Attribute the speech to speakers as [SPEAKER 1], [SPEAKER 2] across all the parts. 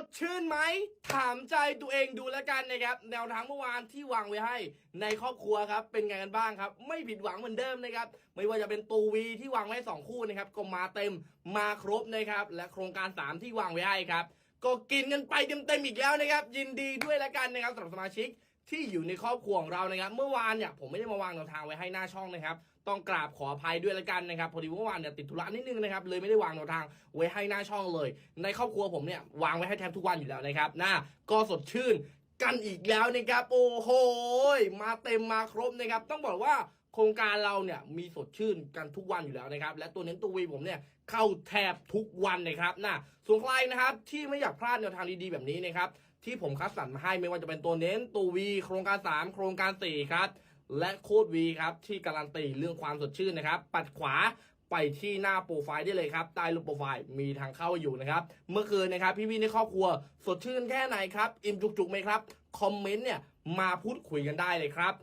[SPEAKER 1] ดชื่นไหม ถามใจตัวเองดูแล้วกันนะครับ แนวทางเมื่อวานที่วางไว้ให้ในครอบครัวครับ เป็นไงกันบ้างครับ ไม่ผิดหวังเหมือนเดิมนะครับ ไม่ว่าจะเป็นตูวีที่วางไว้สองคู่นะครับ ก็มาเต็มมาครบนะครับ และโครงการ 3 ที่วางไว้ให้ครับ ก็กินกันไปเต็มๆอีกแล้วนะครับ ยินดีด้วยแล้วกันนะครับสำหรับสมาชิก ที่อยู่ในครอบครัวของเรานะครับ เมื่อวานเนี่ยผมไม่ได้มาวางแนวทางไว้ให้หน้าช่องนะครับ ต้องกราบขออภัยด้วยล้วกันนะครับพอดีเมื่อวานเนี่ยติดธุระนิดนึงนะครับเลยไม่ได้วางแนวทางไว้ให้หน้าช่องเลย ในครอบครัวผมเนี่ยวางไว้ให้แทบทุกวันอยู่แล้วนะครับนะก็สดชื่นกันอีกแล้วนะครับ โอ้โหมาเต็มมาครบนะครับ ต้องบอกว่าโครงการเราเนี่ยมีสดชื่นกันทุกวันอยู่แล้วนะครับ และตัวเน้นตัววีผมเนี่ยเข้าแทบทุกวันนะครับนะส่วนใครนะครับที่ไม่อยากพลาดแนวทางดีๆแบบนี้นะครับ ที่ผมคัดสรรมาให้ไม่ว่าจะเป็นตัวเน้นตัววีโครงการ 3 โครงการ 4 ครับ และโคดวีครับ ที่การันตีเรื่องความสดชื่นนะครับ ปัดขวาไปที่หน้าโปรไฟล์ได้เลยครับใต้รูปโปรไฟล์มีทางเข้าอยู่นะครับ เมื่อคืนนะครับ พี่ๆในครอบครัว สดชื่นแค่ไหนครับ อิ่มจุกๆไหมครับ คอมเมนต์เนี่ย มาพูดคุยกันได้เลยครับ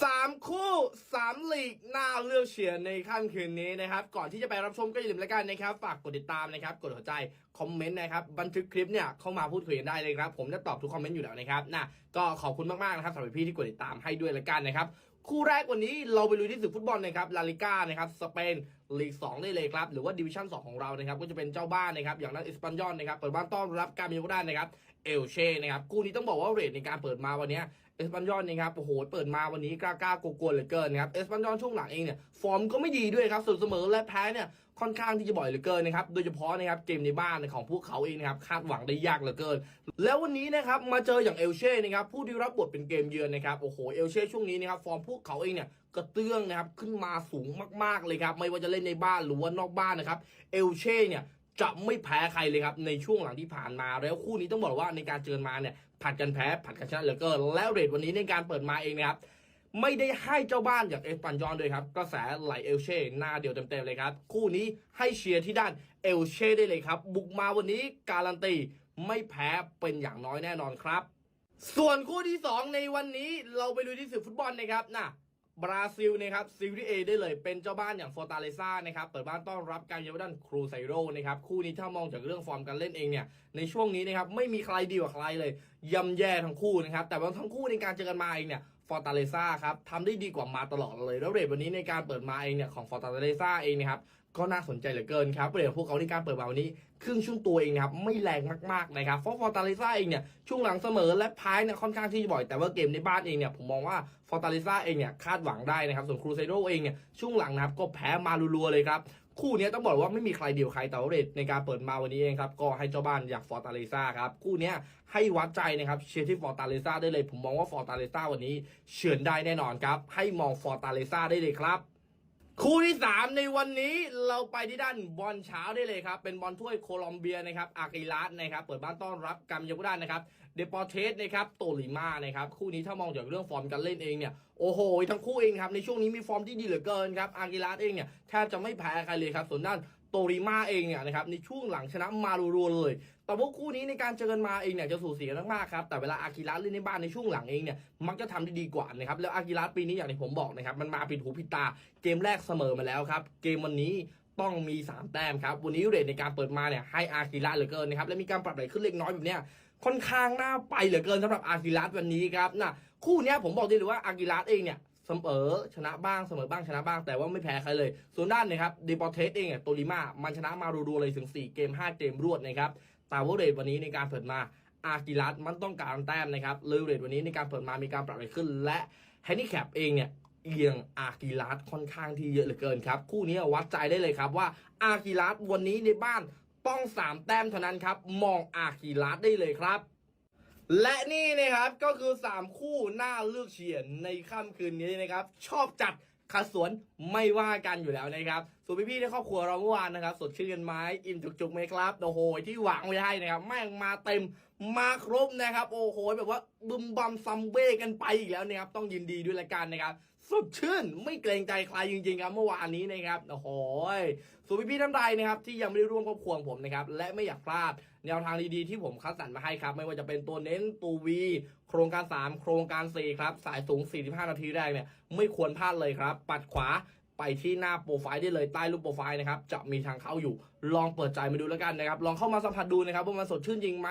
[SPEAKER 1] 3 คู่3ลีกน่าเลือกเชียร์ในค่ำคืนนี้นะครับ ก่อนที่จะไปรับชมก็อย่าลืมแล้วกันนะครับ ฝากกดติดตามนะครับ กดหัวใจ คอมเมนต์นะครับ บันทึกคลิปเนี่ยเข้ามาพูดคุยกันได้เลยครับ ผมจะตอบทุกคอมเมนต์อยู่แล้วนะครับนะก็ขอบคุณมากๆนะครับสำหรับพี่ที่กดติดตามให้ด้วยแล้วกันนะครับ คู่แรกวันนี้เราไปลุยที่ศึกฟุตบอลนะครับลาลิก้านะครับสเปนลีก2ได้เลยครับ หรือว่าดิวิชั่น 2 ของเรานะครับ ก็จะเป็นเจ้าบ้านนะครับ อย่างนั้นอิสปันยอนนะครับ เปิดบ้านต้อนรับการมีโอกาสนะครับ เอลเช่นะครับ คู่นี้ต้องบอกว่าเรทในการเปิดมาวันนี้ยเอสปันยอนนะครับ โอ้โห เปิดมาวันนี้กล้ากล้ากลัวๆเหลือเกินนะครับ เอสปันยอนช่วงหลังเองเนี่ย ฟอร์มก็ไม่ดีด้วยครับสุดเสมอและแพ้เนี่ย ค่อนข้างที่จะบ่อยเหลือเกินนะครับโดยเฉพาะนะครับเกมในบ้านของพวกเขาเองนะครับคาดหวังได้ยากเหลือเกิน แล้ววันนี้นะครับมาเจออย่างเอลเช่นะครับผู้ที่รับบทเป็นเกมเยือนนะครับโอ้โหเอลเช่ช่วงนี้นะครับฟอร์มพวกเขาเองเนี่ยกระเตื้องนะครับขึ้นมาสูงมากๆเลยครับไม่ว่าจะเล่นในบ้านหรือว่านอกบ้านนะครับเอลเช่เนี่ยจะไม่แพ้ใครเลยครับในช่วงหลังที่ผ่านมาแล้วคู่นี้ต้องบอกว่าในการเจอมาเนี่ยผัดกันแพ้ผัดกันชนะเหลือเกินแล้วเรทวันนี้ในการเปิดมาเองนะครับ ไม่ได้ให้เจ้าบ้านอย่างเอสปันยอนด้วยครับ กระแสไหลเอลเช่หน้าเดียวเต็มๆเลยครับ คู่นี้ให้เชียร์ที่ด้านเอลเช่ได้เลยครับ บุกมาวันนี้การันตีไม่แพ้เป็นอย่างน้อยแน่นอนครับ ส่วนคู่ที่ 2 ในวันนี้เราไปดูที่สื่อฟุตบอลนะครับนะบราซิลนะครับซีรีเอได้เลยเป็นเจ้าบ้านอย่างฟอร์ตาเลซ่านะครับเปิดบ้านต้อนรับการเยือนด้านครูไซโรนะครับคู่นี้ถ้ามองจากเรื่องฟอร์มการเล่นเองเนี่ยในช่วงนี้นะครับไม่มีใครดีกว่าใครเลยย่ำแย่ทั้งคู่นะครับแต่ว่าทั้งคู่ในการเจอกันมาเองเนี่ย อร์ตาเลซ่าครับทำได้ดีกว่ามาตลอดเลย แล้วเรทวันนี้ในการเปิดมาเองเนี่ยของฟอร์ตาเลซ่าเองนะครับก็น่าสนใจเหลือเกินครับเรทของพวกเขาในการเปิดมาวันนี้ ครึ่งช่วงตัวเองนะครับไม่แรงมากๆนะครับฟอร์ฟอร์ตาเลซ่าเองเนี่ยช่วงหลังเสมอและพายเนี่ยค่อนข้างที่จะบ่อยแต่ว่าเกมในบ้านเองเนี่ยผมมองว่าฟอร์ตาเลซ่าเองเนี่ยคาดหวังได้นะครับส่วนครูไซโดเองเนี่ยช่วงหลังนะครับก็แพ้มารัวๆเลยครับ คู่นี้ต้องบอกว่าไม่มีใครเดียวใครแต่ว่าเรทในการเปิดมาวันนี้เองครับก็ให้เจ้าบ้านอยากฟอร์ตาเลซ่าครับคู่นี้ให้วัดใจนะครับเชียร์ที่ฟอร์ตาเลซ่าได้เลยผมมองว่าฟอร์ตาเลซ่าวันนี้เฉือนได้แน่นอนครับให้มองฟอร์ตาเลซ่าได้เลยครับคู่ที่ 3 ในวันนี้เราไปที่ด้านบอลเช้าได้เลยครับ เป็นบอลถ้วยโคลอมเบียนะครับอากิรัสนะครับ เปิดบ้านต้อนรับกัมยากุด้านนะครับ เดปอร์เทสนะครับโตลิมานะครับคู่นี้ถ้ามองจากเรื่องฟอร์มการเล่นเองเนี่ยโอ้โหทั้งคู่เองครับในช่วงนี้มีฟอร์มที่ดีเหลือเกินครับอากิรัสเองเนี่ยแทบจะไม่แพ้ใครเลยครับส่วนด้านโตริมาเองเนี่ยนะครับในช่วงหลังชนะมารัวๆเลย แต่ว่าคู่นี้ในการเจอกันมาเองเนี่ยจะสูสีกันมากๆครับแต่เวลาอากิระเล่นในบ้านในช่วงหลังเองเนี่ยมักจะทำได้ดีกว่านะครับแล้วอากิระปีนี้อย่างที่ผมบอกนะครับมันมาผิดหูผิดตาเกมแรกเสมอมาแล้วครับเกมวันนี้ต้องมี 3 แต้มครับ วันนี้เรทในการเปิดมาเนี่ยให้อากิระเหลือเกินนะครับและมีการปรับไหลขึ้นเล็กน้อยแบบเนี้ย ค่อนข้างน่าไปเหลือเกินสำหรับอากิระวันนี้ครับนะคู่นี้ผมบอกได้เลยว่าอากิระเองเนี่ยเสมอชนะบ้างเสมอบ้างชนะบ้างแต่ว่าไม่แพ้ใครเลย ส่วนด้านนะครับเดปอเทสเองเนี่ยโตลิมามันชนะมารัวๆเลยถึง 4 เกม 5 เกมรวดนะครับแต่ว่าเรทวันนี้ในการเปิดมาอากิรัสมันต้องการแต้มนะครับเลยเรทวันนี้ในการเปิดมามีการปรับไปขึ้น และแฮนดิแคปเองเนี่ยเอียงอากิรัสค่อนข้างที่เยอะเหลือเกินครับ คู่นี้วัดใจได้เลยครับว่าอากิรัสวันนี้ในบ้าน ต้อง 3 แต้มเท่านั้นครับ มองอากิรัสได้เลยครับ และนี่นะครับก็คือ 3 คู่หน้าเลือกเชียร์ในค่ำคืนนี้นะครับ ชอบจัดขัดสวนไม่ว่ากันอยู่แล้วนะครับ ส่วนพี่ๆในครอบครัวเราเมื่อวานนะครับ สดชื่นกันไหมอิ่มจุกๆไหมครับโอ้โหที่หวังไว้ให้นะครับแม่งมาเต็มมาครบนะครับ โอ้โหแบบว่าบึมบัมซัมเบ้กันไปอีกแล้วนะครับ ต้องยินดีด้วยละกันนะครับสดชื่นไม่เกรงใจใครจริงๆครับเมื่อวานนี้นะครับโอ้โห ส่วนพี่ๆท่านใดนะครับที่ยังไม่ได้ร่วมครอบครัวของผมนะครับและไม่อยากพลาดแนวทางดีๆที่ผมคัดสรรมาให้ครับไม่ว่าจะเป็นตัวเน้นตัววีโครงการ 3 โครงการ 4 ครับ สายสูง 45 นาทีแรกเนี่ยไม่ควรพลาดเลยครับ ปัดขวาไปที่หน้าโปรไฟล์ได้เลยใต้รูปโปรไฟล์นะครับจะมีทางเข้าอยู่ ลองเปิดใจมาดูแล้วกันนะครับ ลองเข้ามาสัมผัสดูนะครับว่ามันสดชื่นจริงไหม